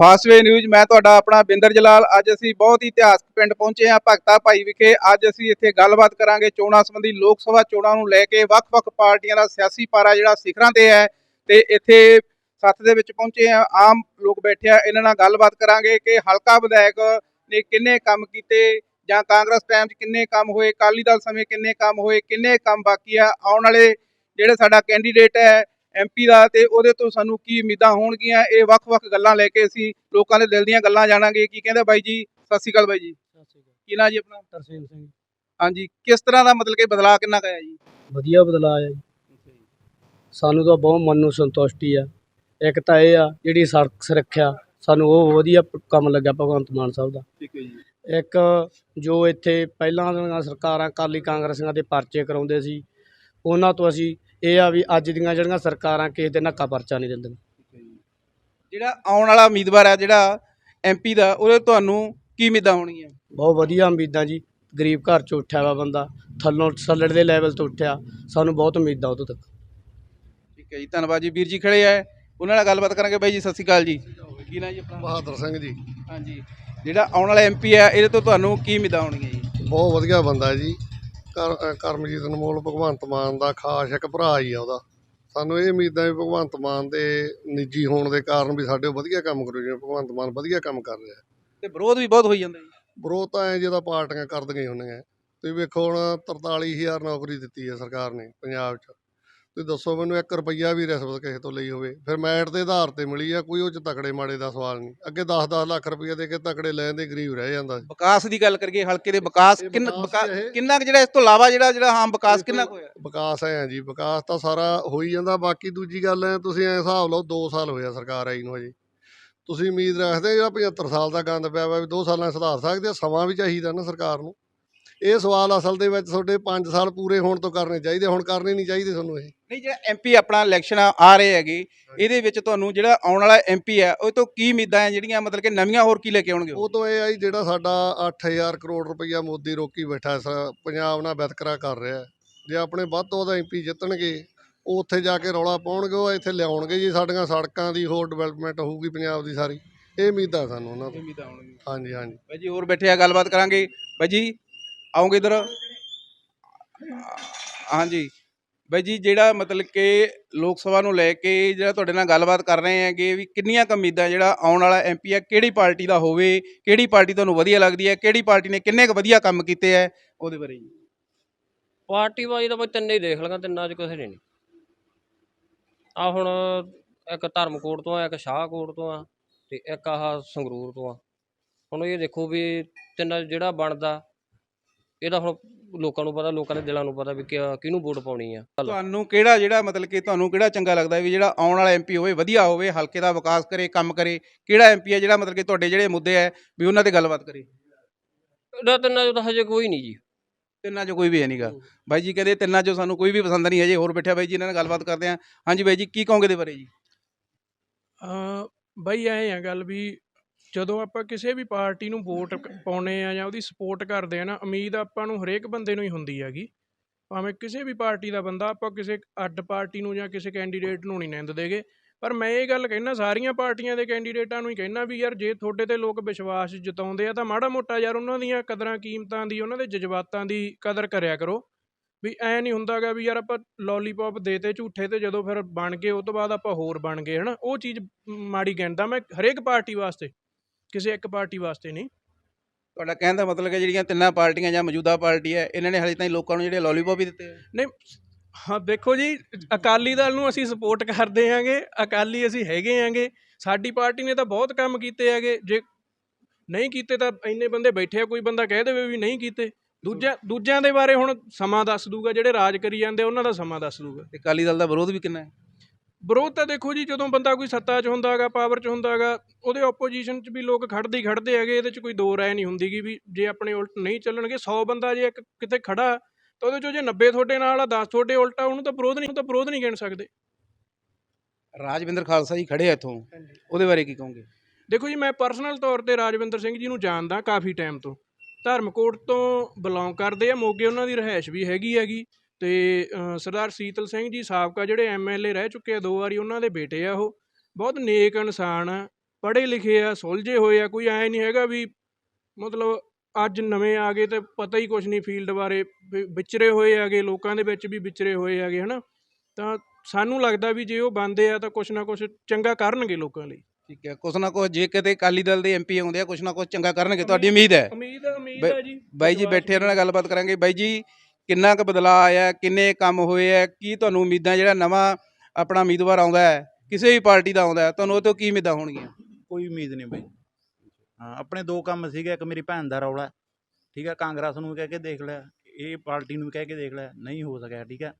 Fastway news, ਮੈਂ ਤੁਹਾਡਾ ਆਪਣਾ ਬਿੰਦਰ ਜਲਾਲ। ਅੱਜ ਅਸੀਂ ਬਹੁਤ ਹੀ ਇਤਿਹਾਸਕ ਪਿੰਡ ਪਹੁੰਚੇ ਹਾਂ ਭਗਤਾ ਭਾਈ ਵਿਖੇ। ਅੱਜ ਅਸੀਂ ਇੱਥੇ ਗੱਲਬਾਤ ਕਰਾਂਗੇ ਚੋਣਾਂ ਸੰਬੰਧੀ ਲੋਕ ਸਭਾ ਚੋਣਾਂ ਨੂੰ ਲੈ ਕੇ। ਵੱਖ-ਵੱਖ ਪਾਰਟੀਆਂ ਦਾ ਸਿਆਸੀ ਪਾਰਾ ਜਿਹੜਾ ਸਿਖਰਾਂ ਤੇ ਹੈ ਤੇ ਇੱਥੇ ਸੱਥ ਦੇ ਵਿੱਚ ਪਹੁੰਚੇ ਆ ਆਮ ਲੋਕ ਬੈਠੇ ਆ, ਇਹਨਾਂ ਨਾਲ ਗੱਲਬਾਤ ਕਰਾਂਗੇ ਕਿ ਹਲਕਾ ਵਿਧਾਇਕ ਨੇ ਕਿੰਨੇ ਕੰਮ ਕੀਤੇ ਜਾਂ ਕਾਂਗਰਸ ਟਾਈਮ 'ਚ ਕਿੰਨੇ ਕੰਮ ਹੋਏ, ਅਕਾਲੀ ਦਲ ਸਮੇਂ ਕਿੰਨੇ ਕੰਮ ਹੋਏ, ਕਿੰਨੇ ਕੰਮ ਬਾਕੀ ਆ। ਆਉਣ ਵਾਲੇ ਜਿਹੜੇ ਸਾਡਾ ਕੈਂਡੀਡੇਟ ਹੈ ਐਮਪੀ ਦਾ ਤੇ ਉਹਦੇ ਤੋਂ ਸਾਨੂੰ ਕੀ ਉਮੀਦਾਂ ਹੋਣਗੀਆਂ? ਇਹ ਵੱਖ-ਵੱਖ ਗੱਲਾਂ ਲੈ ਕੇ ਅਸੀਂ ਲੋਕਾਂ ਦੇ ਦਿਲ ਦੀਆਂ ਗੱਲਾਂ ਜਾਣਾਂਗੇ। ਕੀ ਕਹਿੰਦੇ ਬਾਈ ਜੀ? ਸਤਿ ਸ਼੍ਰੀ ਅਕਾਲ ਬਾਈ ਜੀ। ਕੀ ਨਾਂ ਜੀ ਆਪਣਾ? ਤਰਸੇਮ ਸਿੰਘ ਹਾਂਜੀ। ਕਿਸ ਤਰ੍ਹਾਂ ਦਾ ਮਤਲਬ ਕਿ ਬਦਲਾਅ ਕਿੰਨਾ ਕੁ ਆਇਆ ਜੀ? ਵਧੀਆ ਬਦਲਾਅ ਆ ਜੀ। ਸਾਨੂੰ ਤਾਂ ਬਹੁਤ ਮਨ ਨੂੰ ਸੰਤੁਸ਼ਟੀ ਆ। ਇੱਕ ਤਾਂ ਇਹ ਆ ਜਿਹੜੀ ਸੜਕ ਸੁਰੱਖਿਆ ਸਾਨੂੰ ਉਹ ਵਧੀਆ ਕੰਮ ਲੱਗਾ ਭਗਵੰਤ ਮਾਨ ਸਾਹਿਬ ਦਾ। ਠੀਕ ਹੈ ਜੀ। ਇੱਕ ਜੋ ਇੱਥੇ ਪਹਿਲਾਂ ਦੀਆਂ ਸਰਕਾਰਾਂ ਕਾਲੀ ਕਾਂਗਰਸੀਆਂ ਦੇ ਪਰਚੇ ਕਰਾਉਂਦੇ ਸੀ ਉਹਨਾਂ ਤੋਂ ਅਸੀਂ ਇਹ ਆ ਵੀ ਅੱਜ ਦੀਆਂ ਜਿਹੜੀਆਂ ਸਰਕਾਰਾਂ ਕਿਸੇ ਤੇ ਨੱਕਾ ਪਰਚਾ ਨਹੀਂ ਦਿੰਦੀਆਂ ਜਿਹੜਾ ਆਉਣ ਵਾਲਾ ਉਮੀਦਵਾਰ ਹੈ ਜਿਹੜਾ ਐਮਪੀ ਦਾ ਉਹਦੇ ਤੁਹਾਨੂੰ ਕੀ ਉਮੀਦਾਂ ਹੋਣਗੀਆਂ? ਬਹੁਤ ਵਧੀਆ ਉਮੀਦਾਂ ਜੀ। ਗਰੀਬ ਘਰ ਚੋਂ ਉੱਠਿਆ ਵਾ ਬੰਦਾ ਥੱਲੋਂ ਸੱਲੜ ਦੇ ਲੈਵਲ ਤੋਂ ਉੱਠਿਆ ਸਾਨੂੰ ਬਹੁਤ ਉਮੀਦਾਂ ਉਹਦੇ ਤੱਕ। ਠੀਕ ਹੈ ਜੀ ਧੰਨਵਾਦ ਜੀ। ਵੀਰ ਜੀ ਖੜੇ ਆ। ਉਹਨਾਂ ਨਾਲ ਗੱਲਬਾਤ ਕਰਾਂਗੇ ਬਾਈ ਜੀ ਸਤਿ ਸ਼੍ਰੀ ਅਕਾਲ ਜੀ। ਕੀ ਨਾਂ ਜੀ ਆਪਣਾ? ਬਹਾਦਰ ਸਿੰਘ ਜੀ। ਹਾਂਜੀ। ਜਿਹੜਾ ਆਉਣ ਵਾਲਾ ਐਮਪੀ ਹੈ ਇਹਦੇ ਤੋਂ ਤੁਹਾਨੂੰ ਕੀ ਉਮੀਦਾਂ ਹੋਣਗੀਆਂ ਜੀ? ਬਹੁਤ ਵਧੀਆ ਬੰਦਾ ਹੈ ਜੀ। ਕਰ ਕਰਮਜੀਤ ਅਨਮੋਲ ਭਗਵੰਤ ਮਾਨ ਦਾ ਖਾਸ ਇੱਕ ਭਰਾ ਹੀ ਆ ਉਹਦਾ। ਸਾਨੂੰ ਇਹ ਉਮੀਦਾਂ ਵੀ ਭਗਵੰਤ ਮਾਨ ਦੇ ਨਿੱਜੀ ਹੋਣ ਦੇ ਕਾਰਨ ਵੀ ਸਾਡੇ ਉਹ ਵਧੀਆ ਕੰਮ ਕਰੂ ਜਿਵੇਂ ਭਗਵੰਤ ਮਾਨ ਵਧੀਆ ਕੰਮ ਕਰ ਰਿਹਾ। ਤੇ ਵਿਰੋਧ ਵੀ ਬਹੁਤ ਹੋਈ ਜਾਂਦਾ ਜੀ। ਵਿਰੋਧ ਤਾਂ ਐ ਜਿਹਦਾ ਪਾਰਟੀਆਂ ਕਰਦੀਆਂ ਹੀ ਹੁੰਦੀਆਂ। ਤੁਸੀਂ ਵੇਖੋ ਹੁਣ 43000 ਨੌਕਰੀ ਦਿੱਤੀ ਹੈ ਸਰਕਾਰ ਨੇ ਪੰਜਾਬ 'ਚ। ਤੁਸੀਂ ਦੱਸੋ ਮੈਨੂੰ 1 ਰੁਪਈਆ ਵੀ ਰਿਸ਼ਵਤ ਕਿਸੇ ਤੋਂ ਲਈ ਹੋਵੇ। ਫਿਰ ਮੈਰਿਟ ਦੇ ਆਧਾਰ ਤੇ ਮਿਲੀ ਆ ਕੋਈ ਉਹ 'ਚ ਤਕੜੇ ਮਾੜੇ ਦਾ ਸਵਾਲ ਨਹੀਂ। ਅੱਗੇ 10-10 ਲੱਖ ਰੁਪਈਆ ਦੇ ਕੇ ਤਕੜੇ ਲੈਣ ਦੇ ਗਰੀਬ ਰਹਿ ਜਾਂਦਾ ਸੀ। ਵਿਕਾਸ ਦੀ ਗੱਲ ਕਰੀਏ ਹਲਕੇ ਦੇ ਵਿਕਾਸ ਕਿੰਨਾ ਜਿਹੜਾ ਇਸ ਤੋਂ ਇਲਾਵਾ ਜਿਹੜਾ ਜਿਹੜਾ ਹਾਂ ਵਿਕਾਸ ਕਿੰਨਾ ਹੋਇਆ? ਵਿਕਾਸ ਐ ਜੀ ਵਿਕਾਸ ਤਾਂ ਸਾਰਾ ਹੋ ਹੀ ਜਾਂਦਾ। ਬਾਕੀ ਦੂਜੀ ਗੱਲ ਐ ਤੁਸੀਂ ਐ ਹਿਸਾਬ ਲਓ 2 ਸਾਲ ਹੋਇਆ ਸਰਕਾਰ ਆਈ ਨੂੰ ਹਜੇ। ਤੁਸੀਂ ਉਮੀਦ ਰੱਖਦੇ ਜਿਹੜਾ 75 ਸਾਲ ਦਾ ਗੰਦ ਪਿਆ ਵਾ ਵੀ 2 ਸਾਲਾਂ ਸੁਧਾਰ ਸਕਦੇ ਆ ਸਮਾਂ ਵੀ ਚਾਹੀਦਾ ਨਾ ਸਰਕਾਰ ਨੂੰ। ਇਹ ਸਵਾਲ ਅਸਲ ਦੇ ਵਿੱਚ ਤੁਹਾਡੇ 5 ਸਾਲ ਪੂਰੇ ਹੋਣ ਤੋਂ ਕਰਨੇ ਚਾਹੀਦੇ ਹੁਣ ਕਰਨੇ ਨਹੀਂ ਚਾਹੀਦੇ ਤੁਹਾਨੂੰ ਇਹ। ਨਹੀਂ ਜਿਹੜਾ ਐਮਪੀ ਆਪਣਾ ਇਲੈਕਸ਼ਨ ਆ ਰਹੇ ਹੈਗੇ ਇਹਦੇ ਵਿੱਚ ਤੁਹਾਨੂੰ ਜਿਹੜਾ ਆਉਣ ਵਾਲਾ ਐਮਪੀ ਹੈ ਉਹ ਤੋਂ ਕੀ ਉਮੀਦਾਂ ਹੈ ਜਿਹੜੀਆਂ ਮਤਲਬ ਕਿ ਨਵੀਆਂ ਹੋਰ ਕੀ ਲੈ ਕੇ ਆਉਣਗੇ ਉਹ? ਤੋਂ ਇਹ ਆ ਜਿਹੜਾ ਸਾਡਾ 8000 ਕਰੋੜ ਰੁਪਈਆ ਮੋਦੀ ਰੋਕੀ ਬੈਠਾ ਪੰਜਾਬ ਨਾਲ ਵਿਤਕਰਾ ਕਰ ਰਿਹਾ ਜੇ ਆਪਣੇ ਵੱਧ ਤੋਂ ਵੱਧ ਐਮਪੀ ਜਿੱਤਣਗੇ ਉਹ ਉੱਥੇ ਜਾ ਕੇ ਰੌਲਾ ਪਾਉਣਗੇ ਉਹ ਇੱਥੇ ਲਿਆਉਣਗੇ ਜੀ ਸਾਡੀਆਂ ਸੜਕਾਂ ਦੀ ਹੋਰ ਡਿਵੈਲਪਮੈਂਟ ਹੋਊਗੀ ਪੰਜਾਬ ਦੀ ਸਾਰੀ। ਇਹ ਉਮੀਦਾਂ ਸਾਨੂੰ ਉਹਨਾਂ ਤੋਂ। ਹਾਂਜੀ ਹਾਂਜੀ। ਬਾਈ ਜੀ ਹੋਰ ਬੈਠੇ ਆ ਗੱਲਬਾਤ ਕਰਾਂਗੇ। ਬਾਈ ਜੀ ਆਉਂਗੇ ਇਧਰ? ਹਾਂਜੀ। ਬਾਈ ਜੀ, ਜਿਹੜਾ ਮਤਲਬ ਕਿ ਲੋਕ ਸਭਾ ਨੂੰ ਲੈ ਕੇ ਜਿਹੜਾ ਤੁਹਾਡੇ ਨਾਲ ਗੱਲਬਾਤ ਕਰ ਰਹੇ ਹੈਗੇ ਵੀ ਕਿੰਨੀਆਂ ਕੁ ਉਮੀਦਾਂ ਜਿਹੜਾ ਆਉਣ ਵਾਲਾ ਐਮਪੀ ਹੈ, ਕਿਹੜੀ ਪਾਰਟੀ ਦਾ ਹੋਵੇ, ਕਿਹੜੀ ਪਾਰਟੀ ਤੁਹਾਨੂੰ ਵਧੀਆ ਲੱਗਦੀ ਹੈ, ਕਿਹੜੀ ਪਾਰਟੀ ਨੇ ਕਿੰਨੇ ਕੁ ਵਧੀਆ ਕੰਮ ਕੀਤੇ ਹੈ ਉਹਦੇ ਬਾਰੇ ਜੀ? ਪਾਰਟੀ ਵਾਈ ਤਾਂ ਬਈ ਤਿੰਨੇ ਹੀ ਦੇਖ ਲਗਾ ਤਿੰਨਾਂ 'ਚ ਕਿਸੇ ਨੇ ਨਹੀਂ। ਆ ਹੁਣ ਇੱਕ ਧਰਮਕੋਟ ਤੋਂ ਆ, ਇੱਕ ਸ਼ਾਹਕੋਟ ਤੋਂ ਆ ਤੇ ਇੱਕ ਆਹ ਸੰਗਰੂਰ ਤੋਂ ਆ। ਹੁਣ ਇਹ ਦੇਖੋ ਵੀ ਤਿੰਨਾਂ 'ਚ ਜਿਹੜਾ ਬਣਦਾ ਇਹਦਾ ਹੁਣ ਲੋਕਾਂ ਨੂੰ ਪਤਾ ਲੋਕਾਂ ਦੇ ਦਿਲਾਂ ਨੂੰ ਪਤਾ ਵੀ ਕਿ ਕਿਹਨੂੰ ਵੋਟ ਪਾਉਣੀ ਆ। ਤੁਹਾਨੂੰ ਕਿਹੜਾ ਜਿਹੜਾ ਮਤਲਬ ਕਿ ਤੁਹਾਨੂੰ ਕਿਹੜਾ ਚੰਗਾ ਲੱਗਦਾ ਵੀ ਜਿਹੜਾ ਆਉਣ ਵਾਲਾ ਐਮਪੀ ਹੋਵੇ ਵਧੀਆ ਹੋਵੇ ਹਲਕੇ ਦਾ ਵਿਕਾਸ ਕਰੇ ਕੰਮ ਕਰੇ ਕਿਹੜਾ ਐਮਪੀ ਹੈ ਜਿਹੜਾ ਮਤਲਬ ਕਿ ਤੁਹਾਡੇ ਜਿਹੜੇ ਮੁੱਦੇ ਹੈ ਵੀ ਉਹਨਾਂ ਤੇ ਗੱਲਬਾਤ ਕਰੇ? ਇਹਦਾ ਤਿੰਨਾਂ 'ਚ ਤਾਂ ਹਜੇ ਕੋਈ ਨਹੀਂ ਜੀ। ਤਿੰਨਾਂ 'ਚੋਂ ਕੋਈ ਵੀ ਹੈ ਨਹੀਂਗਾ ਬਾਈ ਜੀ ਕਹਿੰਦੇ ਤਿੰਨਾਂ 'ਚੋਂ ਸਾਨੂੰ ਕੋਈ ਵੀ ਪਸੰਦ ਨਹੀਂ ਹੈ ਜੇ ਹੋਰ ਬੈਠਿਆ ਬਾਈ ਜੀ ਇਹਨਾਂ ਨਾਲ ਗੱਲਬਾਤ ਕਰਦੇ ਹਾਂ। ਹਾਂਜੀ ਬਾਈ ਜੀ ਕੀ ਕਹੋਗੇ ਦੇ ਬਾਰੇ ਜੀ? ਅ ਬਈ ਐਂ ਆ ਗੱਲ ਵੀ ਜਦੋਂ ਆਪਾਂ ਕਿਸੇ ਵੀ ਪਾਰਟੀ ਨੂੰ ਵੋਟ ਪਾਉਨੇ ਆ ਜਾਂ ਉਹਦੀ ਸਪੋਰਟ ਕਰਦੇ ਆ ਨਾ ਉਮੀਦ ਆਪਾਂ ਨੂੰ ਹਰੇਕ ਬੰਦੇ ਨੂੰ ਹੀ ਹੁੰਦੀ ਹੈਗੀ। ਭਾਵੇਂ ਕਿਸੇ ਵੀ ਪਾਰਟੀ ਦਾ ਬੰਦਾ ਆਪਾਂ ਕਿਸੇ ਅੱਡ ਪਾਰਟੀ ਨੂੰ ਜਾਂ ਕਿਸੇ ਕੈਂਡੀਡੇਟ ਨੂੰ ਨਹੀਂ ਨਿੰਦ ਦੇਗੇ ਪਰ ਮੈਂ ਇਹ ਗੱਲ ਕਹਿਣਾ ਸਾਰੀਆਂ ਪਾਰਟੀਆਂ ਦੇ ਕੈਂਡੀਡੇਟਾਂ ਨੂੰ ਹੀ ਕਹਿਣਾ ਵੀ ਯਾਰ ਜੇ ਤੁਹਾਡੇ ਤੇ ਲੋਕ ਵਿਸ਼ਵਾਸ ਜਤਾਉਂਦੇ ਆ ਤਾਂ ਮਾੜਾ ਮੋਟਾ ਯਾਰ ਉਹਨਾਂ ਦੀਆਂ ਕਦਰਾਂ ਕੀਮਤਾਂ ਦੀ ਉਹਨਾਂ ਦੇ ਜਜ਼ਬਾਤਾਂ ਦੀ ਕਦਰ ਕਰਿਆ ਕਰੋ। ਵੀ ਐ ਨਹੀਂ ਹੁੰਦਾਗਾ ਵੀ ਯਾਰ ਆਪਾਂ ਲੋਲੀਪੌਪ ਦੇਤੇ ਝੂਠੇ ਤੇ ਜਦੋਂ ਫਿਰ ਬਣ ਗਏ ਉਹ ਤੋਂ ਬਾਅਦ ਆਪਾਂ ਹੋਰ ਬਣ ਗਏ ਹਨਾ? ਉਹ ਚੀਜ਼ ਮਾੜੀ ਗਿਣਦਾ ਮੈਂ ਹਰੇਕ ਪਾਰਟੀ ਵਾਸਤੇ। ਕਿਸੇ ਇੱਕ ਪਾਰਟੀ ਵਾਸਤੇ ਨਹੀਂ। ਤੁਹਾਡਾ ਕਹਿਣ ਦਾ ਮਤਲਬ ਹੈ ਜਿਹੜੀਆਂ ਤਿੰਨਾਂ ਪਾਰਟੀਆਂ ਜਾਂ ਮੌਜੂਦਾ ਪਾਰਟੀ ਹੈ ਇਹਨਾਂ ਨੇ ਹਾਲੇ ਤਾਈਂ ਲੋਕਾਂ ਨੂੰ ਜਿਹੜੇ ਲੋਲੀਪੌਪ ਹੀ ਦਿੱਤੇ ਆ। ਨਹੀਂ ਹਾਂ ਦੇਖੋ ਜੀ ਅਕਾਲੀ ਦਲ ਨੂੰ ਅਸੀਂ ਸਪੋਰਟ ਕਰਦੇ ਆਂਗੇ ਅਕਾਲੀ ਅਸੀਂ ਹੈਗੇ ਆਂਗੇ। ਸਾਡੀ ਪਾਰਟੀ ਨੇ ਤਾਂ ਬਹੁਤ ਕੰਮ ਕੀਤੇ ਹੈਗੇ। ਜੇ ਨਹੀਂ ਕੀਤੇ ਤਾਂ ਇੰਨੇ ਬੰਦੇ ਬੈਠੇ ਆ ਕੋਈ ਬੰਦਾ ਕਹਿ ਦੇਵੇ ਵੀ ਨਹੀਂ ਕੀਤੇ। ਦੂਜਿਆਂ ਦੂਜਿਆਂ ਦੇ ਬਾਰੇ ਹੁਣ ਸਮਾਂ ਦੱਸ ਦੂਗਾ ਜਿਹੜੇ ਰਾਜ ਕਰੀ ਜਾਂਦੇ ਉਹਨਾਂ ਦਾ ਸਮਾਂ ਦੱਸ ਦੂਗਾ। ਤੇ ਅਕਾਲੀ ਦਲ ਦਾ ਵਿਰੋਧ ਵੀ ਕਿੰਨਾ ਹੈ? ਵਿਰੋਧ ਤਾਂ ਦੇਖੋ ਜੀ ਜਦੋਂ ਬੰਦਾ ਕੋਈ ਸੱਤਾ 'ਚ ਹੁੰਦਾ ਹੈਗਾ ਪਾਵਰ 'ਚ ਹੁੰਦਾ ਹੈਗਾ ਉਹਦੇ ਆਪੋਜੀਸ਼ਨ 'ਚ ਵੀ ਲੋਕ ਖੜਦੇ ਖੜਦੇ ਹੈਗੇ ਇਹਦੇ 'ਚ ਕੋਈ ਦੋ ਰਾਏ ਨਹੀਂ ਹੁੰਦੀ ਗੀ ਵੀ ਜੇ ਆਪਣੇ ਉਲਟ ਨਹੀਂ ਚੱਲਣਗੇ ਸੌ ਬੰਦਾ ਜੇ ਇੱਕ ਕਿਤੇ ਖੜ੍ਹਾ ਤਾਂ ਉਹਦੇ 'ਚੋਂ ਜੇ 90 ਤੁਹਾਡੇ ਨਾਲ ਆ 10 ਤੁਹਾਡੇ ਉਲਟ ਆ ਉਹਨੂੰ ਤਾਂ ਵਿਰੋਧ ਨਹੀਂ ਉਹ ਤਾਂ ਵਿਰੋਧ ਨਹੀਂ ਕਹਿਣ ਸਕਦੇ। ਰਾਜਵਿੰਦਰ ਖਾਲਸਾ ਜੀ ਖੜੇ ਆ ਇੱਥੋਂ ਉਹਦੇ ਬਾਰੇ ਕੀ ਕਹੋਗੇ? ਦੇਖੋ ਜੀ ਮੈਂ ਪਰਸਨਲ ਤੌਰ ਤੇ ਰਾਜਵਿੰਦਰ ਸਿੰਘ ਜੀ ਨੂੰ ਜਾਣਦਾ ਕਾਫੀ ਟਾਈਮ ਤੋਂ। ਧਰਮਕੋਟ ਤੋਂ ਬਿਲੋਂਗ ਕਰਦੇ ਆ ਮੋਗੇ ਉਹਨਾਂ ਦੀ ਰਹਿائش ਵੀ ਹੈਗੀ ਹੈਗੀ। ਤੇ ਅ, ਸਰਦਾਰ ਸੀਤਲ ਸਿੰਘ ਜੀ ਸਾਬਕਾ ਜਿਹੜੇ ਐਮਐਲਏ ਰਹਿ ਚੁੱਕੇ ਆ ਦੋ ਵਾਰੀ ਉਹਨਾਂ ਦੇ ਬੇਟੇ ਆ ਉਹ। ਬਹੁਤ ਨੇਕ ਇਨਸਾਨ ਆ ਪੜ੍ਹੇ ਲਿਖੇ ਆ ਸੁਲਝੇ ਹੋਏ ਆ ਕੋਈ ਐ ਨਹੀਂ ਹੈਗਾ ਵੀ ਮਤਲਬ ਅੱਜ ਨਵੇਂ ਆ ਗਏ ਤੇ ਪਤਾ ਹੀ ਕੁਝ ਨਹੀਂ ਫੀਲਡ ਬਾਰੇ ਵਿਚਰੇ ਹੋਏ ਹੈਗੇ ਲੋਕਾਂ ਦੇ ਵਿੱਚ ਵੀ ਵਿਚਰੇ ਹੋਏ ਹੈਗੇ ਹਨਾ। ਤਾਂ ਸਾਨੂੰ ਲੱਗਦਾ ਵੀ ਜੇ ਉਹ ਬੰਦੇ ਆ ਤਾਂ ਕੁਝ ਨਾ ਕੁਝ ਚੰਗਾ ਕਰਨਗੇ ਲੋਕਾਂ ਲਈ। ਠੀਕ ਹੈ ਕੁਛ ਨਾ ਕੁਛ ਜੇ ਕਿਤੇ ਅਕਾਲੀ ਦਲ ਦੇ ਐਮਪੀ ਆਉਂਦੇ ਆ ਕੁਛ ਨਾ ਕੁਛ ਚੰਗਾ ਕਰਨਗੇ ਤੁਹਾਡੀ ਉਮੀਦ ਹੈ? ਉਮੀਦ ਉਮੀਦ ਹੈ ਜੀ। ਬਾਈ ਜੀ ਬੈਠੇ ਉਹਨਾਂ ਨਾਲ ਗੱਲਬਾਤ ਕਰਾਂਗੇ। ਬਾਈ ਜੀ ਕਿੰਨਾ ਕੁ ਬਦਲਾਅ ਆਇਆ, ਕਿੰਨੇ ਕੰਮ ਹੋਏ ਆ, ਕੀ ਤੁਹਾਨੂੰ ਉਮੀਦਾਂ ਜਿਹੜਾ ਨਵਾਂ ਆਪਣਾ ਉਮੀਦਵਾਰ ਆਉਂਦਾ ਹੈ, ਕਿਸੇ ਵੀ ਪਾਰਟੀ ਦਾ ਆਉਂਦਾ ਹੈ, ਤੁਹਾਨੂੰ ਉਹ ਤੋਂ ਕੀ ਉਮੀਦਾਂ ਹੋਣਗੀਆਂ? ਕੋਈ ਉਮੀਦ ਨਹੀਂ ਬਈ। ਹਾਂ, ਆਪਣੇ ਦੋ ਕੰਮ ਸੀਗੇ, ਇੱਕ ਮੇਰੀ ਭੈਣ ਦਾ ਰੌਲਾ ਠੀਕ ਹੈ, ਕਾਂਗਰਸ ਨੂੰ ਕਹਿ ਕੇ ਦੇਖ ਲਿਆ, ਇਹ ਪਾਰਟੀ ਨੂੰ ਕਹਿ ਕੇ ਦੇਖ ਲਿਆ, ਨਹੀਂ ਹੋ ਸਕਿਆ, ਠੀਕ ਹੈ।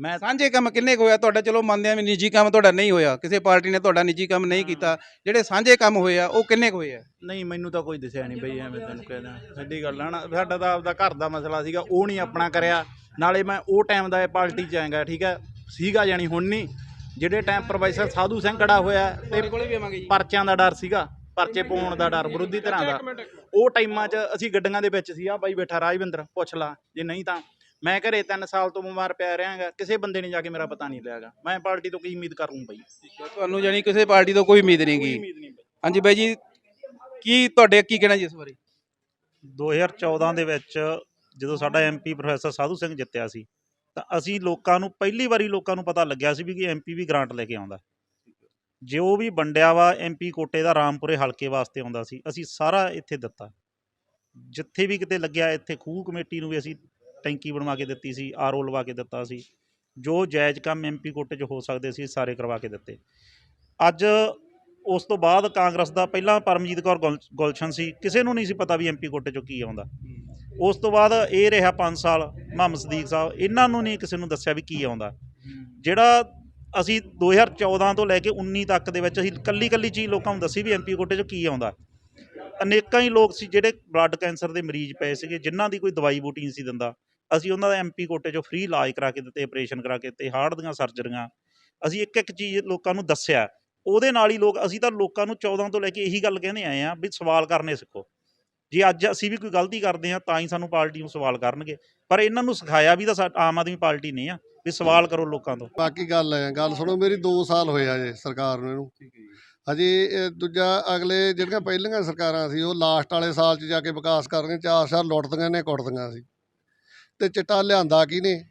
ਮੈਂ ਸਾਂਝੇ ਕੰਮ ਕਿੰਨੇ ਕੁ ਹੋਇਆ? ਤੁਹਾਡਾ ਚਲੋ ਮੰਨਦੇ ਆ ਵੀ ਨਿੱਜੀ ਕੰਮ ਤੁਹਾਡਾ ਨਹੀਂ ਹੋਇਆ। ਕਿਸੇ ਪਾਰਟੀ ਨੇ ਤੁਹਾਡਾ ਨਿੱਜੀ ਕੰਮ ਨਹੀਂ ਕੀਤਾ। ਜਿਹੜੇ ਸਾਂਝੇ ਕੰਮ ਹੋਏ ਆ ਉਹ ਕਿੰਨੇ ਕੁ ਹੋਏ ਆ? ਨਹੀਂ ਮੈਨੂੰ ਤਾਂ ਕੋਈ ਦਿਸਿਆ ਨਹੀਂ ਬਈ ਐਵੇਂ ਤੈਨੂੰ ਕਹਿਦਾ। ਸਿੱਧੀ ਗੱਲ ਆ ਨਾ ਸਾਡਾ ਤਾਂ ਆਪਦਾ ਘਰ ਦਾ ਮਸਲਾ ਸੀਗਾ ਉਹ ਨਹੀਂ ਆਪਣਾ ਕਰਿਆ। ਨਾਲੇ ਮੈਂ ਉਹ ਟਾਈਮ ਦਾ ਇਹ ਪਾਰਟੀ ਚ ਆਏਗਾ ਠੀਕ ਹੈ ਸੀਗਾ ਜਾਣੀ ਹੁਣ ਨਹੀਂ। ਜਿਹੜੇ ਟਾਈਮ ਪ੍ਰੋਫੈਸਰ ਸਾਧੂ ਸਿੰਘ ਖੜਾ ਹੋਇਆ ਤੇ ਕੋਲੇ ਵੀ ਆਵਾਂਗੇ ਜੀ। ਪਰਚਿਆਂ ਦਾ ਡਰ ਸੀਗਾ ਪਰਚੇ ਪਾਉਣ ਦਾ ਡਰ ਵਿਰੋਧੀ ਧਿਰਾਂ ਦਾ। ਉਹ ਟਾਈਮਾਂ 'ਚ ਅਸੀਂ ਗੱਡੀਆਂ ਦੇ ਵਿੱਚ ਸੀ ਆ ਬਾਈ ਬੈਠਾ ਰਾਜਵਿੰਦਰ ਪੁੱਛ ਲਾ। ਜੇ ਨਹੀਂ ਤਾਂ ਮੈਂ ਘਰੇ 3 ਸਾਲ ਤੋਂ ਬਿਮਾਰ ਪਿਆ ਰਿਹਾਗਾ ਕਿਸੇ ਬੰਦੇ ਨੇ ਜਾ ਕੇ ਮੇਰਾ ਪਤਾ ਨਹੀਂ ਲਿਆਗਾ। ਮੈਂ ਪਾਰਟੀ ਤੋਂ ਕੀ ਉਮੀਦ ਕਰੂੰ ਬਈ। ਤੁਹਾਨੂੰ ਜਾਨੀ ਕਿਸੇ ਪਾਰਟੀ ਤੋਂ ਕੋਈ ਉਮੀਦ ਨਹੀਂ ਗੀ? ਉਮੀਦ ਨਹੀਂ ਬਈ। ਹਾਂਜੀ ਬਾਈ ਜੀ ਕੀ ਤੁਹਾਡੇ ਕੀ ਕਹਿਣਾ ਜੀ ਇਸ ਬਾਰੇ? 2014 ਦੇ ਵਿੱਚ ਜਦੋਂ ਸਾਡਾ ਐਮਪੀ ਪ੍ਰੋਫੈਸਰ ਸਾਧੂ ਸਿੰਘ ਜਿੱਤਿਆ ਸੀ ਤਾਂ ਅਸੀਂ ਲੋਕਾਂ ਨੂੰ ਪਹਿਲੀ ਵਾਰੀ ਲੋਕਾਂ ਨੂੰ ਪਤਾ ਲੱਗਿਆ ਸੀ ਵੀ ਕਿ ਐਮਪੀ ਵੀ ਗ੍ਰਾਂਟ ਲੈ ਕੇ ਆਉਂਦਾ। ਜੋ ਵੀ ਵੰਡਿਆ ਵਾ ਐਮਪੀ ਕੋਟੇ ਦਾ ਰਾਮਪੁਰੇ ਹਲਕੇ ਵਾਸਤੇ ਆਉਂਦਾ ਸੀ ਅਸੀਂ ਸਾਰਾ ਇੱਥੇ ਦਿੱਤਾ। ਜਿੱਥੇ ਵੀ ਕਿਤੇ ਲੱਗਿਆ ਇੱਥੇ ਖੂਹ ਕਮੇਟੀ ਨੂੰ ਵੀ ਅਸੀਂ ਟੈਂਕੀ ਬਣਵਾ ਕੇ ਦਿੱਤੀ ਸੀ ਆਰਓ ਲਵਾ ਕੇ ਦਿੱਤਾ ਸੀ, ਜੋ ਜਾਇਜ਼ ਕੰਮ ਐਮਪੀ ਕੋਟੇ 'ਚ ਹੋ ਸਕਦੇ ਸੀ, ਸਾਰੇ ਕਰਵਾ ਕੇ ਦਿੱਤੇ। ਅੱਜ ਉਸ ਤੋਂ ਬਾਅਦ ਕਾਂਗਰਸ ਦਾ ਪਹਿਲਾਂ ਪਰਮਜੀਤ ਕੌਰ ਗੁਲ- ਗੁਲਸ਼ਨ ਸੀ, ਕਿਸੇ ਨੂੰ ਨਹੀਂ ਸੀ ਪਤਾ ਵੀ ਐਮਪੀ ਕੋਟੇ 'ਚੋਂ ਕੀ ਆਉਂਦਾ। ਉਸ ਤੋਂ ਬਾਅਦ ਇਹ ਰਿਹਾ 5 ਸਾਲ, ਮੁਹੰਮਦ ਸਦੀਕ ਸਾਹਿਬ, ਇਹਨਾਂ ਨੂੰ ਨਹੀਂ ਕਿਸੇ ਨੂੰ ਦੱਸਿਆ ਵੀ ਕੀ ਆਉਂਦਾ। ਜਿਹੜਾ ਅਸੀਂ 2014 ਤੋਂ ਲੈ ਕੇ 19 ਤੱਕ ਦੇ ਵਿੱਚ ਅਸੀਂ ਕੱਲੀ ਕੱਲੀ ਚੀਜ਼ ਲੋਕਾਂ ਨੂੰ ਦੱਸੀ ਵੀ ਐਮਪੀ ਕੋਟੇ 'ਚ ਕੀ ਆਉਂਦਾ। ਅਨੇਕਾਂ ਹੀ ਲੋਕ ਸੀ ਜਿਹੜੇ ਬਲੱਡ ਕੈਂਸਰ ਦੇ ਮਰੀਜ਼ ਪਏ ਸੀਗੇ, ਜਿਨ੍ਹਾਂ ਦੀ ਕੋਈ ਦਵਾਈ ਬੂਟੀ ਨਹੀਂ ਸੀ ਦਿੰਦਾ। ਅਸੀਂ ਉਹਨਾਂ ਦਾ ਐਮਪੀ ਕੋਟੇ 'ਚੋਂ ਫ੍ਰੀ ਇਲਾਜ ਕਰਾ ਕੇ ਦਿੱਤੇ ਆਪਰੇਸ਼ਨ ਕਰਾ ਕੇ ਦਿੱਤੇ ਹਾਰਟ ਦੀਆਂ ਸਰਜਰੀਆਂ ਅਸੀਂ ਇੱਕ ਇੱਕ ਚੀਜ਼ ਲੋਕਾਂ ਨੂੰ ਦੱਸਿਆ। ਉਹਦੇ ਨਾਲ ਹੀ ਲੋਕ ਅਸੀਂ ਤਾਂ ਲੋਕਾਂ ਨੂੰ 14 ਤੋਂ ਲੈ ਕੇ ਇਹੀ ਗੱਲ ਕਹਿੰਦੇ ਆਏ ਆ ਵੀ ਸਵਾਲ ਕਰਨੇ ਸਿੱਖੋ। ਜੇ ਅੱਜ ਅਸੀਂ ਵੀ ਕੋਈ ਗਲਤੀ ਕਰਦੇ ਆ ਤਾਂ ਹੀ ਸਾਨੂੰ ਪਾਰਟੀ ਨੂੰ ਸਵਾਲ ਕਰਨਗੇ। ਪਰ ਇਹਨਾਂ ਨੂੰ ਸਿਖਾਇਆ ਵੀ ਤਾਂ ਸਾ- ਆਮ ਆਦਮੀ ਪਾਰਟੀ ਨੇ ਆ ਵੀ ਸਵਾਲ ਕਰੋ ਲੋਕਾਂ ਤੋਂ। ਬਾਕੀ ਗੱਲ ਹੈ ਗੱਲ ਸੁਣੋ ਮੇਰੀ 2 ਸਾਲ ਹੋਏ ਆ ਜੇ ਸਰਕਾਰ ਨੂੰ ਇਹਨੂੰ। ਹਜੇ ਦੂਜਾ ਅਗਲੇ ਜਿਹੜੀਆਂ ਪਹਿਲੀਆਂ ਸਰਕਾਰਾਂ ਸੀ ਉਹ ਲਾਸਟ ਵਾਲੇ ਸਾਲ 'ਚ ਜਾ ਕੇ ਵਿਕਾਸ ਕਰਨਗੇ ਚਾਰ ਸਾਲ ਲੁੱਟਦੀਆਂ ਨੇ ਕੁੱਟਦੀਆਂ ਸੀ। ਤੇ ਚਿੱਟਾ ਲਿਆਂਦਾ ਕਿਹਨੇ?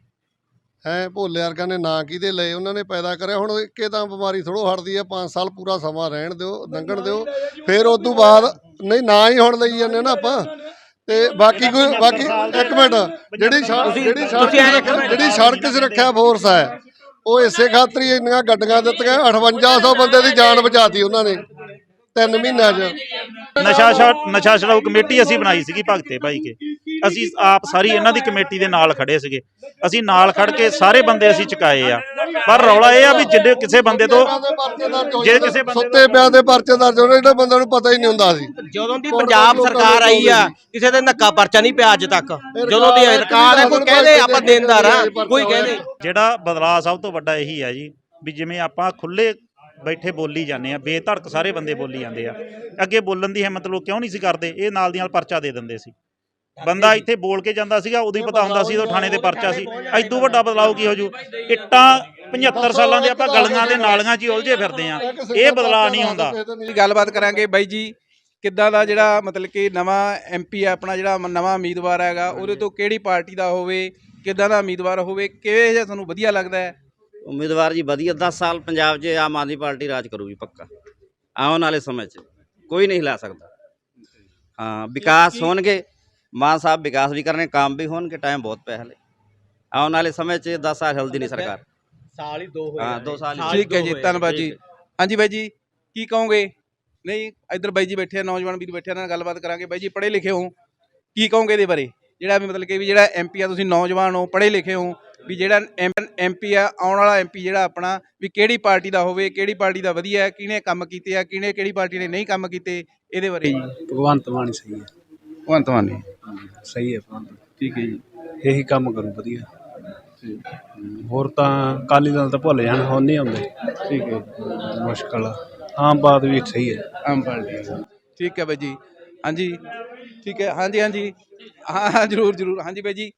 ਹੈ ਭੋਲੇ ਵਰਗਾਂ ਨੇ ਨਾਂ ਕਿਹਦੇ ਲਏ? ਉਹਨਾਂ ਨੇ ਪੈਦਾ ਕਰਿਆ। ਹੁਣ ਇੱਕੇ ਤਾਂ ਬਿਮਾਰੀ ਥੋੜੋ ਹਟਦੀ ਹੈ 5 ਸਾਲ ਪੂਰਾ ਸਮਾਂ ਰਹਿਣ ਦਿਓ ਲੰਘਣ ਦਿਓ। ਫਿਰ ਉਸ ਤੋਂ ਬਾਅਦ ਨਹੀਂ ਨਾ ਹੀ ਹੁਣ ਲਈ ਜਾਂਦੇ ਨਾ ਆਪਾਂ। ਤੇ ਬਾਕੀ ਕੋਈ ਬਾਕੀ ਇੱਕ ਮਿੰਟ। ਜਿਹੜੀ ਸੜਕ ਜਿਹੜੀ ਸੜਕ ਜਿਹੜੀ ਸੜਕ ਸੁਰੱਖਿਆ ਫੋਰਸ ਹੈ ਉਹ ਇਸੇ ਖਾਤਰ ਹੀ ਇੰਨੀਆਂ ਗੱਡੀਆਂ ਦਿੱਤੀਆਂ। 5800 ਬੰਦੇ ਦੀ ਜਾਨ ਬਚਾਤੀ ਉਹਨਾਂ ਨੇ ਤਿੰਨ ਮਹੀਨਿਆਂ 'ਚ। ਨਸ਼ਾ ਛਾ- ਨਸ਼ਾ ਛਡਾਊ ਕਮੇਟੀ ਅਸੀਂ ਬਣਾਈ ਸੀਗੀ ਭਗਤੇ ਭਾਈ ਕੇ। ਅਸੀਂ ਆਪ ਸਾਰੀ ਇਹਨਾਂ ਦੀ ਕਮੇਟੀ ਦੇ ਨਾਲ ਖੜੇ ਸੀਗੇ। ਅਸੀਂ ਨਾਲ ਖੜ ਕੇ ਸਾਰੇ ਬੰਦੇ ਅਸੀਂ ਚੁਕਾਏ ਆ। ਪਰ ਰੌਲਾ ਇਹ ਆ ਵੀ ਜਿੱਡੇ ਕਿਸੇ ਬੰਦੇ ਤੋਂ ਜੇ ਕਿਸੇ ਬੰਦੇ ਸੁੱਤੇ ਪਿਆ ਦੇ ਪਰਚੇ ਦਰਜ ਹੋਣੇ ਜਿਹੜੇ ਬੰਦੇ ਨੂੰ ਪਤਾ ਹੀ ਨਹੀਂ ਹੁੰਦਾ ਸੀ। ਜਦੋਂ ਦੀ ਪੰਜਾਬ ਸਰਕਾਰ ਆਈ ਆ ਕਿਸੇ ਦੇ ਨੱਕਾ ਪਰਚਾ ਨਹੀਂ ਪਿਆ ਅੱਜ ਤੱਕ। ਜਦੋਂ ਦੀ ਸਰਕਾਰ ਹੈ ਕੋਈ ਕਹਦੇ ਆਪਾਂ ਦੇਣਦਾਰ ਆ ਕੋਈ ਕਹਦੇ ਜਿਹੜਾ ਬਦਲਾਅ ਸਭ ਤੋਂ ਵੱਡਾ ਇਹੀ ਹੈ ਜੀ ਵੀ ਜਿਵੇਂ ਆਪਾਂ ਖੁੱਲੇ ਬੈਠੇ ਬੋਲੀ ਜਾਂਦੇ ਆ ਬੇਧੜਕ ਸਾਰੇ ਬੰਦੇ ਬੋਲੀ ਜਾਂਦੇ ਆ। ਅੱਗੇ ਬੋਲਣ ਦੀ ਹਿੰਮਤ ਲੋਕ ਕਿਉਂ ਨਹੀਂ ਸੀ ਕਰਦੇ? ਇਹ ਨਾਲ ਦੀ ਨਾਲ ਪਰਚਾ ਦੇ ਦਿੰਦੇ ਸੀ। ਬੰਦਾ ਇੱਥੇ ਬੋਲ ਕੇ ਜਾਂਦਾ ਸੀਗਾ ਉਦੋਂ ਹੀ ਪਤਾ ਹੁੰਦਾ ਸੀ ਉਦੋਂ ਥਾਣੇ ਦੇ ਪਰਚਾ ਸੀ। ਐਦੋਂ ਵੱਡਾ ਬਦਲਾਅ ਕੀ ਹੋ ਜੂ? ਇੱਟਾਂ 75 ਸਾਲਾਂ ਦੇ ਆਪਾਂ ਗਲੀਆਂ ਦੇ ਨਾਲੀਆਂ 'ਚ ਹੀ ਉਲਝੇ ਫਿਰਦੇ ਆ ਇਹ ਬਦਲਾਅ ਨਹੀਂ ਹੁੰਦਾ। ਅਸੀਂ ਗੱਲਬਾਤ ਕਰਾਂਗੇ ਬਾਈ ਜੀ ਕਿੱਦਾਂ ਦਾ ਜਿਹੜਾ ਮਤਲਬ ਕਿ ਨਵਾਂ ਐਮਪੀ ਆ ਆਪਣਾ ਜਿਹੜਾ ਨਵਾਂ ਉਮੀਦਵਾਰ ਹੈਗਾ ਉਹਦੇ ਤੋਂ ਕਿਹੜੀ ਪਾਰਟੀ ਦਾ ਹੋਵੇ ਕਿੱਦਾਂ ਦਾ ਉਮੀਦਵਾਰ ਹੋਵੇ ਕਿਵੇਂ ਜਿਹਾ ਤੁਹਾਨੂੰ ਵਧੀਆ ਲੱਗਦਾ ਹੈ? ਉਮੀਦਵਾਰ ਜੀ ਵਧੀਆ 10 ਸਾਲ ਪੰਜਾਬ 'ਚ ਆਮ ਆਦਮੀ ਪਾਰਟੀ ਰਾਜ ਕਰੂਗੀ ਪੱਕਾ। ਆਉਣ ਵਾਲੇ ਸਮੇਂ 'ਚ ਕੋਈ ਨਹੀਂ ਹਿਲਾ ਸਕਦਾ। ਹਾਂ ਵਿਕਾਸ ਹੋਣਗੇ। ਮਾਨ ਸਾਹਿਬ ਵਿਕਾਸ ਵੀ ਕਰਨੇ ਕੰਮ ਵੀ ਹੋਣਗੇ ਟਾਈਮ ਬਹੁਤ ਪਿਆ ਹਲੇ। ਆਉਣ ਵਾਲੇ ਸਮੇਂ 'ਚ 10 ਸਾਲ ਹਿਲਦੀ ਨਹੀਂ ਸਰਕਾਰ। ਸਾਲ ਹੀ ਦੋ ਹਾਂ 2 ਸਾਲ ਹੀ ਠੀਕ ਹੈ ਜੀ ਧੰਨਵਾਦ ਜੀ। ਹਾਂਜੀ ਬਾਈ ਜੀ ਕੀ ਕਹੋਗੇ? ਨਹੀਂ ਇੱਧਰ ਬਾਈ ਜੀ ਬੈਠੇ ਆ ਨੌਜਵਾਨ ਵੀਰ ਬੈਠੇ ਆ ਨਾਲ ਗੱਲਬਾਤ ਕਰਾਂਗੇ। ਬਾਈ ਜੀ ਪੜ੍ਹੇ ਲਿਖੇ ਹੋ? ਕੀ ਕਹੋਗੇ ਇਹਦੇ ਬਾਰੇ? ਜਿਹੜਾ ਵੀ ਮਤਲਬ ਕਿ ਵੀ ਜਿਹੜਾ ਐਮਪੀ ਆ ਤੁਸੀਂ ਨੌਜਵਾਨ ਹੋ ਪੜ੍ਹੇ ਲਿਖੇ ਹੋ ਵੀ ਜਿਹੜਾ ਐਮਪੀ ਆ ਆਉਣ ਵਾਲਾ ਐਮਪੀ ਜਿਹੜਾ ਆਪਣਾ ਵੀ ਕਿਹੜੀ ਪਾਰਟੀ ਦਾ ਹੋਵੇ ਕਿਹੜੀ ਪਾਰਟੀ ਦਾ ਵਧੀਆ ਹੈ ਕਿਹਨੇ ਕੰਮ ਕੀਤੇ ਆ ਕਿਹਨੇ ਕਿਹੜੀ ਪਾਰਟੀ ਨੇ ਨਹੀਂ ਕੰਮ ਕੀਤੇ ਇਹਦੇ ਬਾਰੇ। ਜੀ ਭਗਵੰਤ ਮਾਨ ਸਹੀ ਹੈ ਭਗਵੰਤ ਮਾਨ ਨੇ ਸਹੀ ਹੈ ਠੀਕ ਹੈ ਜੀ। ਇਹੀ ਕੰਮ ਕਰੂ ਵਧੀਆ। ਹੋਰ ਤਾਂ ਕਾਲੀ ਦਲ ਤਾਂ ਭੁੱਲ ਜਾਣ ਹੁਣ ਨਹੀਂ ਆਉਂਦੇ। ਠੀਕ ਹੈ। ਮੁਸ਼ਕਲ ਆ। ਆਮ ਬਾਤ ਵੀ ਸਹੀ ਹੈ। ਆਮ ਪਾਰਟੀ ਠੀਕ ਹੈ ਬਾਈ ਜੀ। ਹਾਂਜੀ ਠੀਕ ਹੈ। ਹਾਂਜੀ ਹਾਂਜੀ। ਹਾਂ ਹਾਂ ਜਰੂਰ ਜਰੂਰ। ਹਾਂਜੀ ਬਾਈ ਜੀ।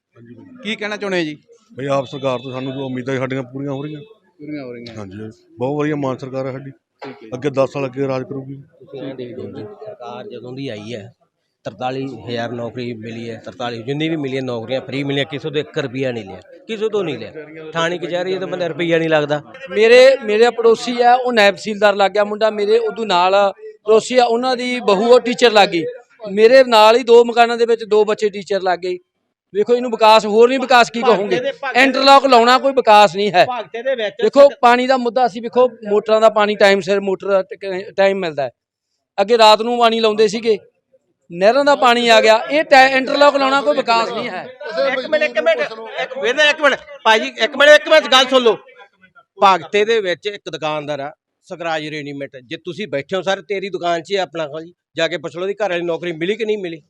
ਕੀ ਕਹਿਣਾ ਚਾਹੁੰਦੇ ਹੋ ਜੀ? ਬਈ ਆਪ ਸਰਕਾਰ ਤੋਂ ਸਾਨੂੰ ਜੋ ਉਮੀਦਾਂ ਸੀ ਸਾਡੀਆਂ ਪੂਰੀਆਂ ਹੋ ਰਹੀਆਂ। ਪੂਰੀਆਂ ਹੋ ਰਹੀਆਂ। ਹਾਂਜੀ ਬਹੁਤ ਵਧੀਆ ਮਾਨ ਸਰਕਾਰ ਹੈ ਸਾਡੀ। ਅੱਗੇ 10 ਸਾਲ ਅੱਗੇ ਰਾਜ ਕਰੂਗੀ। ਸਰਕਾਰ ਜਦੋਂ ਦੀ ਆਈ ਹੈ 43000 ਨੌਕਰੀ ਮਿਲੀ ਹੈ 43 ਜਿੰਨੀ ਵੀ ਮਿਲੀਆਂ ਨੌਕਰੀਆਂ ਫ੍ਰੀ ਮਿਲੀਆਂ ਕਿਸੇ ਤੋਂ 1 ਰੁਪਿਆ ਨਹੀਂ ਲਿਆ ਕਿਸੇ ਤੋਂ ਨਹੀਂ ਲਿਆ। ਥਾਣੀ ਕਚਹਿਰੀ ਤਾਂ ਬੰਦਾ ਰੁਪਿਆ ਨਹੀਂ ਲੱਗਦਾ। ਮੇਰੇ ਮੇਰੇ ਪੜੋਸੀ ਆ ਉਹ ਨਾਇਬ ਤਹਿਸੀਲਦਾਰ ਲੱਗ ਗਿਆ ਮੁੰਡਾ ਮੇਰੇ ਉਦੋਂ ਨਾਲ ਪੜੋਸੀ ਆ ਉਹਨਾਂ ਦੀ ਬਹੂ ਉਹ ਟੀਚਰ ਲੱਗ ਗਈ। ਮੇਰੇ ਨਾਲ ਹੀ ਦੋ ਮਕਾਨਾਂ ਦੇ ਵਿੱਚ ਦੋ ਬੱਚੇ ਟੀਚਰ ਲੱਗ ਗਏ। ਵੇਖੋ ਇਹਨੂੰ ਵਿਕਾਸ ਹੋਰ ਨਹੀਂ ਵਿਕਾਸ ਕੀ ਕਹੋਗੇ? ਇੰਟਰਲੌਕ ਲਾਉਣਾ ਕੋਈ ਵਿਕਾਸ ਨਹੀਂ ਹੈ। ਦੇਖੋ ਪਾਣੀ ਦਾ ਮੁੱਦਾ ਸੀ ਵੇਖੋ ਮੋਟਰਾਂ ਦਾ ਪਾਣੀ ਟਾਈਮ ਸਿਰ ਮੋਟਰ ਟਾਈਮ ਮਿਲਦਾ ਹੈ। ਅੱਗੇ ਰਾਤ ਨੂੰ ਪਾਣੀ ਲਾਉਂਦੇ ਸੀਗੇ। ਨਹਿਰਾਂ ਦਾ ਪਾਣੀ ਆ ਗਿਆ, ਇਹ ਇੰਟਰਲੌਕ ਲਾਉਣਾ ਕੋਈ ਵਿਕਾਸ ਨਹੀਂ ਹੈ। ਇੱਕ ਮਿੰਟ ਇੱਕ ਮਿੰਟ। ਇੱਕ ਵੇਲੇ ਇੱਕ ਮਿੰਟ। ਭਾਜੀ ਇੱਕ ਮਿੰਟ ਇੱਕ ਮਿੰਟ, ਗੱਲ ਸੁਣ ਲਓ। ਭਾਗਤੇ ਦੇ ਵਿੱਚ ਇੱਕ ਦੁਕਾਨਦਾਰ ਆ ਸਕਰਾਜ ਰੈਡੀਮੇਟ। ਜੇ ਤੁਸੀਂ ਬੈਠੇ ਹੋ, ਸਰ, ਤੇਰੀ ਦੁਕਾਨ 'ਚ ਹੀ ਆਪਣਾ ਕੋਲ ਜਾ ਕੇ ਪੁੱਛ ਲਓ ਦੀ ਘਰ ਵਾਲੀ ਨੌਕਰੀ ਮਿਲੀ ਕਿ ਨਹੀਂ ਮਿਲੀ?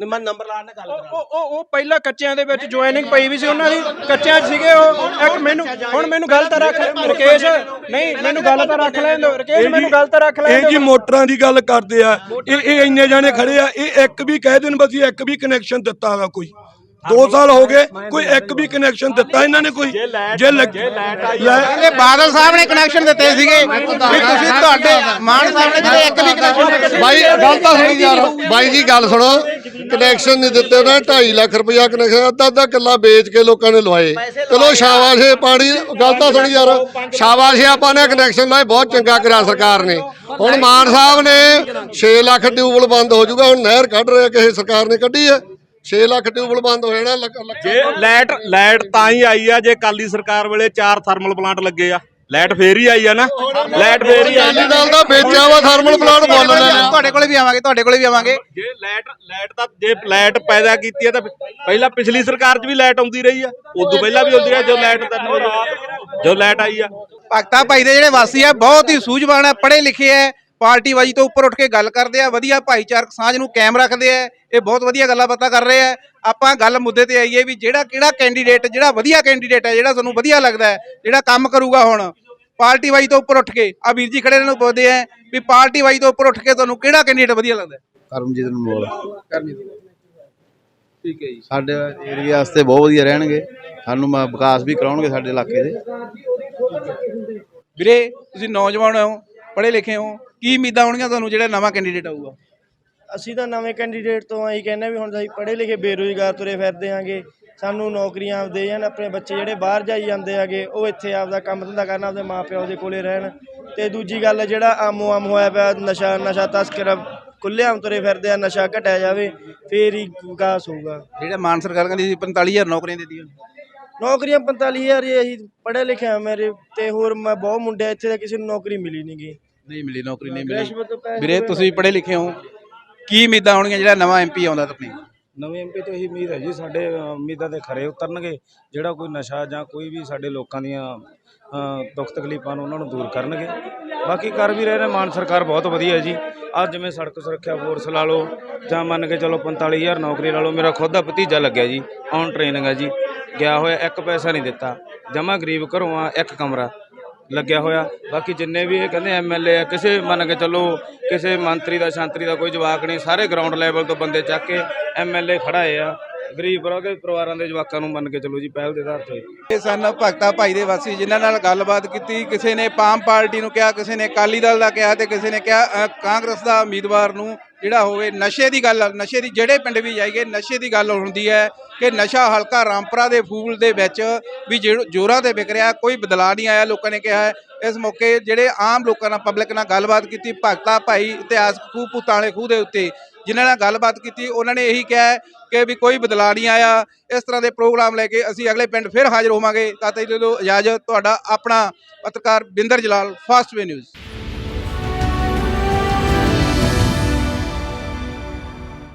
ਨਹੀਂ ਮੈਂ ਨੰਬਰ ਲਾਣ ਨਾਲ ਗੱਲ ਕਰਾਂ ਉਹ ਉਹ ਉਹ ਪਹਿਲਾਂ ਕੱਚਿਆਂ ਦੇ ਵਿੱਚ ਜੁਆਇਨਿੰਗ ਪਈ ਵੀ ਸੀ ਉਹਨਾਂ ਦੀ। ਕੱਚਿਆਂ 'ਚ ਸੀਗੇ ਉਹ। ਇੱਕ ਮੈਨੂੰ ਹੁਣ ਮੈਨੂੰ ਗੱਲ ਤਾਂ ਰੱਖ ਰਕੇਸ਼ ਨਹੀਂ ਮੈਨੂੰ ਗੱਲ ਤਾਂ ਰੱਖ ਲੈਣ ਦਿਓ। ਰਕੇਸ਼ ਮੈਨੂੰ ਗੱਲ ਤਾਂ ਰੱਖ ਲੈਣ ਇਹ ਜੀ ਮੋਟਰਾਂ ਦੀ ਗੱਲ ਕਰਦੇ ਆ। ਇਹ ਇਹ ਇੰਨੇ ਜਾਣੇ ਖੜੇ ਆ। ਇਹ ਇੱਕ ਵੀ ਕਹਿ ਦੇਣ ਬਸ ਇੱਕ ਵੀ ਕਨੈਕਸ਼ਨ ਦਿੱਤਾ ਵਾ ਕੋਈ। 2 ਸਾਲ ਹੋ ਗਏ ਕੋਈ ਇੱਕ ਵੀ ਕਨੈਕਸ਼ਨ ਦਿੱਤਾ ਇਹਨਾਂ ਨੇ ਕੋਈ। ਜੇ ਲੱਗ ਕਹਿੰਦੇ ਬਾਦਲ ਸਾਹਿਬ ਨੇ ਕਨੈਕਸ਼ਨ ਦਿੱਤੇ ਸੀਗੇ। ਵੀ ਤੁਸੀਂ ਤੁਹਾਡੇ ਮਾਨ ਸਾਹਿਬ ਨੇ ਜਿਹੜੇ ਇੱਕ ਵੀ ਕਨੈਕਸ਼ਨ ਬਾਈ ਗੱਲ ਤਾਂ ਸੁਣੀ ਯਾਰ। ਬਾਈ ਜੀ ਗੱਲ ਸੁਣੋ। ਕਨੈਕਸ਼ਨ ਨਹੀਂ ਦਿੱਤੇ ਨਾ 2.5 ਲੱਖ ਰੁਪਇਆ ਕਨੈਕਸ਼ਨ ਅੱਧਾ ਅੱਧਾ ਕਿੱਲਾ ਵੇਚ ਕੇ ਲੋਕਾਂ ਨੇ ਲਵਾਏ। ਚਲੋ ਸ਼ਾਬਾਸ਼ ਪਾਣੀ ਗੱਲ ਤਾਂ ਸੁਣੀ ਯਾਰ। ਸ਼ਾਬਾਸ਼ ਆਪਾਂ ਨੇ ਕਨੈਕਸ਼ਨ ਲਾਏ ਬਹੁਤ ਚੰਗਾ ਕਰਿਆ ਸਰਕਾਰ ਨੇ। ਹੁਣ ਮਾਨ ਸਾਹਿਬ ਨੇ 6 ਲੱਖ ਟਿਊਬਲ ਬੰਦ ਹੋ ਜਾਊਗਾ ਹੁਣ ਨਹਿਰ ਕੱਢ ਰਿਹਾ ਕਿਸੇ ਸਰਕਾਰ ਨੇ ਕੱਢੀ ਹੈ। 6 ਲੱਖ ਟਿਊਬਲ ਬੰਦ ਹੋ ਜਾਣਾ ਲੱਖ ਲੱਖ ਜੇ ਲਾਈਟ ਲਾਈਟ ਤਾਂ ਹੀ ਆਈ ਆ ਜੇ ਕਾਲੀ ਸਰਕਾਰ ਵੇਲੇ ਚਾਰ ਥਰਮਲ ਪਲਾਂਟ ਲੱਗੇ ਆ। ਲਾਈਟ ਫੇਰ ਹੀ ਆਈ ਆ ਨਾ। ਲਾਈਟ ਫੇਰ ਹੀ ਆਈ ਦਲ ਦਾ ਵੇਚਿਆ ਵਾ ਥਰਮਲ ਪਲਾਂਟ ਬੋਲ ਲੈਣਾ। ਤੁਹਾਡੇ ਕੋਲੇ ਵੀ ਆਵਾਂਗੇ ਤੁਹਾਡੇ ਕੋਲੇ ਵੀ ਆਵਾਂਗੇ। ਜੇ ਲਾਈਟ ਲਾਈਟ ਤਾਂ ਜੇ ਲਾਈਟ ਪੈਦਾ ਕੀਤੀ ਆ ਤਾਂ ਪਹਿਲਾਂ ਪਿਛਲੀ ਸਰਕਾਰ 'ਚ ਵੀ ਲਾਈਟ ਆਉਂਦੀ ਰਹੀ ਆ। ਉਦੋਂ ਪਹਿਲਾਂ ਵੀ ਆਉਂਦੀ ਰਹੀ ਜੋ ਲਾਈਟ ਤਾਂ ਜੋ ਲਾਈਟ ਆਈ ਆ। ਭਗਤਾ ਭਾਈ ਦੇ ਜਿਹੜੇ ਵਾਸੀ ਆ ਬਹੁਤ ਹੀ ਸੂਝਵਾਨ ਆ ਪੜ੍ਹੇ ਲਿਖੇ ਆ। ਪਾਰਟੀ ਬਾਜੀ ਤੋਂ ਉੱਪਰ ਉੱਠ ਕੇ ਗੱਲ ਕਰਦੇ ਆ ਵਧੀਆ ਭਾਈਚਾਰਕ ਸਾਂਝ ਨੂੰ ਕਾਇਮ ਰੱਖਦੇ ਆ ਇਹ ਬਹੁਤ ਵਧੀਆ ਗੱਲਾਂ ਬਾਤਾਂ ਕਰ ਰਹੇ ਆ। ਆਪਾਂ ਗੱਲ ਮੁੱਦੇ ਤੇ ਆਈਏ ਵੀ ਜਿਹੜਾ ਕਿਹੜਾ ਕੈਂਡੀਡੇਟ ਜਿਹੜਾ ਵਧੀਆ ਕੈਂਡੀਡੇਟ ਹੈ ਜਿਹੜਾ ਤੁਹਾਨੂੰ ਵਧੀਆ ਲੱਗਦਾ ਹੈ ਜਿਹੜਾ ਕੰਮ ਕਰੂਗਾ ਹੁਣ ਪਾਰਟੀ ਬਾਜੀ ਤੋਂ ਉੱਪਰ ਉੱਠ ਕੇ ਆ ਵੀਰ ਜੀ ਖੜੇ ਨੇ ਨੂੰ ਪੁੱਛਦੇ ਆ ਵੀ ਪਾਰਟੀ ਬਾਜੀ ਤੋਂ ਉੱਪਰ ਉੱਠ ਕੇ ਤੁਹਾਨੂੰ ਕਿਹੜਾ ਕੈਂਡੀਡੇਟ ਵਧੀਆ ਲੱਗਦਾ ਕਰਮਜੀਤ ਅਨਮੋਲ ਠੀਕ ਹੈ ਜੀ। ਸਾਡੇ ਏਰੀਆ ਵਾਸਤੇ ਬਹੁਤ ਵਧੀਆ ਰਹਿਣਗੇ। ਸਾਨੂੰ ਮ- ਵਿਕਾਸ ਵੀ ਕਰਾਉਣਗੇ ਸਾਡੇ ਇਲਾਕੇ ਦੇ। ਵੀਰੇ ਤੁਸੀਂ ਨੌਜਵਾਨ ਹੋ ਪੜ੍ਹੇ ਲਿਖੇ ਹੋ ਕੀ ਉਮੀਦਾਂ ਹੋਣਗੀਆਂ ਤੁਹਾਨੂੰ ਜਿਹੜਾ ਨਵਾਂ ਕੈਂਡੀਡੇਟ ਆਊਗਾ? ਅਸੀਂ ਤਾਂ ਨਵੇਂ ਕੈਂਡੀਡੇਟ ਤੋਂ ਆਈ ਕਹਿੰਦੇ ਵੀ ਹੁਣ ਅਸੀਂ ਪੜ੍ਹੇ ਲਿਖੇ ਬੇਰੁਜ਼ਗਾਰ ਤੁਰੇ ਫਿਰਦੇ ਆਂਗੇ ਸਾਨੂੰ ਨੌਕਰੀਆਂ ਦੇ ਜਾਣ ਆਪਣੇ ਬੱਚੇ ਜਿਹੜੇ ਬਾਹਰ ਜਾਈ ਜਾਂਦੇ ਆਗੇ ਉਹ ਇੱਥੇ ਆਪਦਾ ਕੰਮ ਧੰਦਾ ਕਰਨ ਆਪਦੇ ਮਾਪਿਆਂ ਦੇ ਕੋਲੇ ਰਹਿਣ। ਤੇ ਦੂਜੀ ਗੱਲ ਜਿਹੜਾ ਆਮੋ ਆਮ ਹੋਇਆ ਪਿਆ ਨਸ਼ਾ ਨਸ਼ਾ ਤਸਕਰ ਖੁੱਲ੍ਹੇਆਮ ਤੁਰੇ ਫਿਰਦੇ ਆ ਨਸ਼ਾ ਘਟਿਆ ਜਾਵੇ ਫੇਰ ਹੀ ਵਿਕਾਸ ਹੋਊਗਾ। ਜਿਹੜਾ ਮਾਨ ਸਰਕਾਰ ਕਹਿੰਦੀ ਸੀ 45000 ਨੌਕਰੀਆਂ ਦਿੱਤੀਆਂ। ਨੌਕਰੀਆਂ 45000 ਹੀ ਅਸੀਂ ਪੜ੍ਹੇ ਲਿਖੇ ਆ ਮੇਰੇ ਤੇ ਹੋਰ ਮੈਂ ਬਹੁਤ ਮੁੰਡੇ ਇੱਥੇ ਤਾਂ ਕਿਸੇ ਨੂੰ ਨੌਕਰੀ ਮਿਲੀ ਨਹੀਂ ਗਈ ਨਹੀਂ ਮਿਲੀ ਨੌਕਰੀ ਨਹੀਂ ਮਿਲੀ। ਵੀਰੇ ਤੁਸੀਂ ਪੜ੍ਹੇ ਲਿਖੇ ਹੋ। ਕੀ ਉਮੀਦਾਂ ਹੋਣਗੀਆਂ ਜਿਹੜਾ ਨਵਾਂ ਐਮਪੀ ਆਉਂਦਾ ਆਪਣੀ? ਨਵੇਂ ਐਮਪੀ ਤੋਂ ਇਹੀ ਉਮੀਦ ਹੈ ਜੀ ਸਾਡੇ ਉਮੀਦਾਂ ਦੇ ਖਰੇ ਉਤਰਨਗੇ। ਜਿਹੜਾ ਕੋਈ ਨਸ਼ਾ ਜਾਂ ਕੋਈ ਵੀ ਸਾਡੇ ਲੋਕਾਂ ਦੀਆਂ ਦੁੱਖ ਤਕਲੀਫਾਂ ਨੂੰ ਉਹਨਾਂ ਨੂੰ ਦੂਰ ਕਰਨਗੇ। ਬਾਕੀ ਕਰ ਵੀ ਰਹੇ ਨੇ ਮਾਨ ਸਰਕਾਰ ਬਹੁਤ ਵਧੀਆ ਹੈ ਜੀ। ਅੱਜ ਜਿਵੇਂ ਸੜਕ ਸੁਰੱਖਿਆ ਫੋਰਸ ਲਾ ਲਓ ਜਾਂ ਮੰਨ ਕੇ ਚਲੋ 45000 ਨੌਕਰੀ ਲਾ ਲਓ ਮੇਰਾ ਖੁਦ ਦਾ ਭਤੀਜਾ ਲੱਗਿਆ ਜੀ ਔਨ ਟ੍ਰੇਨਿੰਗ ਹੈ ਜੀ। ਗਿਆ ਹੋਇਆ ਇੱਕ ਪੈਸਾ ਨਹੀਂ ਦਿੱਤਾ। ਜਮਾ ਗਰੀਬ ਘਰੋਂ ਆ ਇੱਕ ਕਮਰਾ। ਲੱਗਿਆ ਹੋਇਆ। ਬਾਕੀ ਜਿੰਨੇ ਵੀ ਇਹ ਕਹਿੰਦੇ ਐਮਐਲਏ ਆ, ਕਿਸੇ ਮੰਨ ਕੇ ਚੱਲੋ, ਕਿਸੇ ਮੰਤਰੀ ਦਾ, ਸ਼ਾਂਤਰੀ ਦਾ ਕੋਈ ਜਵਾਕ ਨਹੀਂ, ਸਾਰੇ ਗਰਾਊਂਡ ਲੈਵਲ ਤੋਂ ਬੰਦੇ ਚੱਕ ਕੇ ਐਮਐਲਏ ਖੜਾਏ ਆ। ਗਰੀਬ ਵਰਗ ਪਰਿਵਾਰਾਂ ਦੇ ਜਵਾਕਾਂ ਨੂੰ ਮੰਨ ਕੇ ਚੱਲੋ ਜੀ, ਪਹਿਲ ਦੇ ਆਧਾਰ ਤੇ। ਇਹ ਸਨ ਭਗਤਾ ਭਾਈ ਦੇ ਵਾਸੀ, ਜਿਨ੍ਹਾਂ ਨਾਲ ਗੱਲਬਾਤ ਕੀਤੀ। ਕਿਸੇ ਨੇ ਪਾਮ ਪਾਰਟੀ ਨੂੰ ਕਿਹਾ, ਕਿਸੇ ਨੇ ਅਕਾਲੀ ਦਲ ਦਾ ਕਿਹਾ ਤੇ ਕਿਸੇ ਨੇ ਕਿਹਾ ਕਾਂਗਰਸ ਦਾ ਉਮੀਦਵਾਰ ਨੂੰ ਜਿਹੜਾ ਹੋਵੇ, ਨਸ਼ੇ ਦੀ ਗੱਲ, ਨਸ਼ੇ ਦੀ ਜਿਹੜੇ ਪਿੰਡ ਵੀ ਜਾਈਏ, ਨਸ਼ੇ ਦੀ ਗੱਲ ਹੁੰਦੀ ਹੈ ਕਿ ਨਸ਼ਾ ਹਲਕਾ ਰਾਮਪੁਰਾ ਦੇ ਫੂਲ ਦੇ ਵਿੱਚ ਵੀ ਜਿਹੜੋ- ਜ਼ੋਰਾਂ ਤੇ ਵਿਕ ਰਿਹਾ, ਕੋਈ ਬਦਲਾਅ ਨਹੀਂ ਆਇਆ। ਲੋਕਾਂ ਨੇ ਕਿਹਾ ਹੈ, ਇਸ ਮੌਕੇ ਜਿਹੜੇ ਆਮ ਲੋਕਾਂ ਨਾਲ ਪਬਲਿਕ ਨਾਲ ਗੱਲਬਾਤ ਕੀਤੀ, ਭਗਤਾ ਭਾਈ ਇਤਿਹਾਸ ਖੂਹ ਭੂਤਾਂ ਵਾਲੇ ਖੂਹ ਦੇ ਉੱਤੇ ਜਿਨ੍ਹਾਂ ਨਾਲ ਗੱਲਬਾਤ ਕੀਤੀ, ਉਹਨਾਂ ਨੇ ਇਹੀ ਕਿਹਾ ਕਿ ਵੀ ਕੋਈ ਬਦਲਾਅ ਨਹੀਂ ਆਇਆ। ਇਸ ਤਰ੍ਹਾਂ ਦੇ ਪ੍ਰੋਗਰਾਮ ਲੈ ਕੇ ਅਸੀਂ ਅਗਲੇ ਪਿੰਡ ਫਿਰ ਹਾਜ਼ਰ ਹੋਵਾਂਗੇ। ਤਾਂ ਤੱਕ ਲਈ ਇਜਾਜ਼ਤ। ਤੁਹਾਡਾ ਆਪਣਾ ਪੱਤਰਕਾਰ Binder Jalal fast way news.